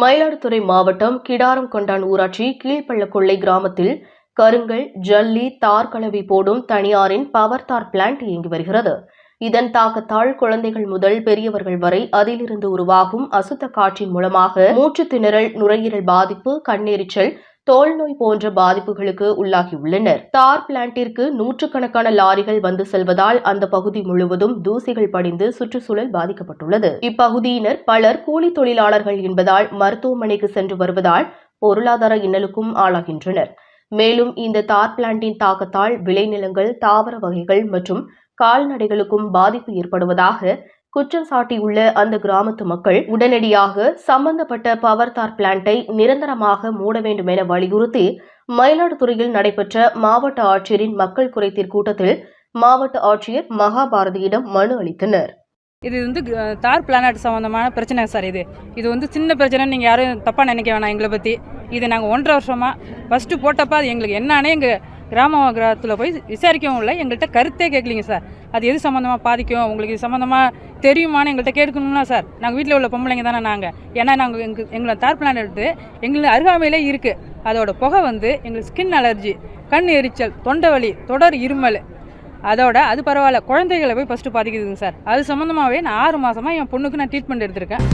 மயிலாடுதுறை மாவட்டம் கிடாரம் கொண்டான் ஊராட்சி கீழ்பள்ளக்கொள்ளை கிராமத்தில் கருங்கல் ஜல்லி தார் கலவி போடும் தனியாரின் பவர் தார் பிளான்ட் இயங்கி வருகிறது. இதன் தாக்கத்தால் குழந்தைகள் முதல் பெரியவர்கள் வரை அதிலிருந்து உருவாகும் அசுத்த காற்றின் மூலமாக மூச்சுத்திணறல் நுரையீரல் பாதிப்பு கண்ணெரிச்சல் தோல் நோய் போன்ற பாதிப்புகளுக்கு உள்ளாகியுள்ளனர். தார் பிளான்ட்டிற்கு நூற்றுக்கணக்கான லாரிகள் வந்து செல்வதால் அந்த பகுதி முழுவதும் தூசிகள் படிந்து சுற்றுச்சூழல் பாதிக்கப்பட்டுள்ளது. இப்பகுதியினர் பலர் கூலி தொழிலாளர்கள் என்பதால் மருத்துவமனைக்கு சென்று வருவதால் பொருளாதார இன்னலுக்கும் ஆளாகின்றனர். மேலும் இந்த தார் பிளான்ட்டின் தாக்கத்தால் விளைநிலங்கள் தாவர வகைகள் மற்றும் கால்நடைகளுக்கும் பாதிப்பு ஏற்படுவதாக குற்றம் சாட்டியுள்ள அந்த கிராமத்து மக்கள் உடனடியாக சம்பந்தப்பட்ட பவர் தார் பிளான்ட்டை நிரந்தரமாக மூட வேண்டும் என வலியுறுத்தி மயிலாடுதுறையில் நடைபெற்ற மாவட்ட ஆட்சியரின் மக்கள் குறைத்தீர் கூட்டத்தில் மாவட்ட ஆட்சியர் மகாபாரதியிடம் மனு அளித்தனர். இது வந்து க- தார் பிளானட் சம்மந்தமான பிரச்சனை சார் இது. இது வந்து சின்ன பிரச்சனை நீங்கள் யாரும் தப்பாக நினைக்க வேணாம் எங்களை பற்றி இது நாங்கள் ஒன்றரை வருஷமாக ஃபஸ்ட்டு போட்டப்போ அது எங்களுக்கு என்னன்னே எங்கள் கிராம கிராமத்தில் போய் விசாரிக்கவும் இல்லை. எங்கள்கிட்ட கருத்தே கேட்கலிங்க சார். அது எது சம்மந்தமாக பாதிக்கும்? உங்களுக்கு இது சம்மந்தமாக தெரியுமான்னு எங்கள்கிட்ட கேட்கணும்னா சார். நாங்கள் வீட்டில் உள்ள பொம்பளைங்க தானே நாங்கள் ஏன்னா நாங்கள் எங்கள் எங்களை தார் பிளான் எடுத்து எங்களுக்கு அருகாமையிலே இருக்குது அதோட புகை வந்து எங்களுக்கு ஸ்கின் அலர்ஜி கண் எரிச்சல் தொண்டை வலி தொடர் இருமல். அதோட அது பரவாயில்ல. குழந்தைகளை போய் ஃபஸ்ட்டு பாதிக்குதுங்க சார். அது சம்மந்தமாகவே நான் ஆறு மாதமாக என் பொண்ணுக்கு நான் ட்ரீட்மெண்ட் எடுத்திருக்கேன்.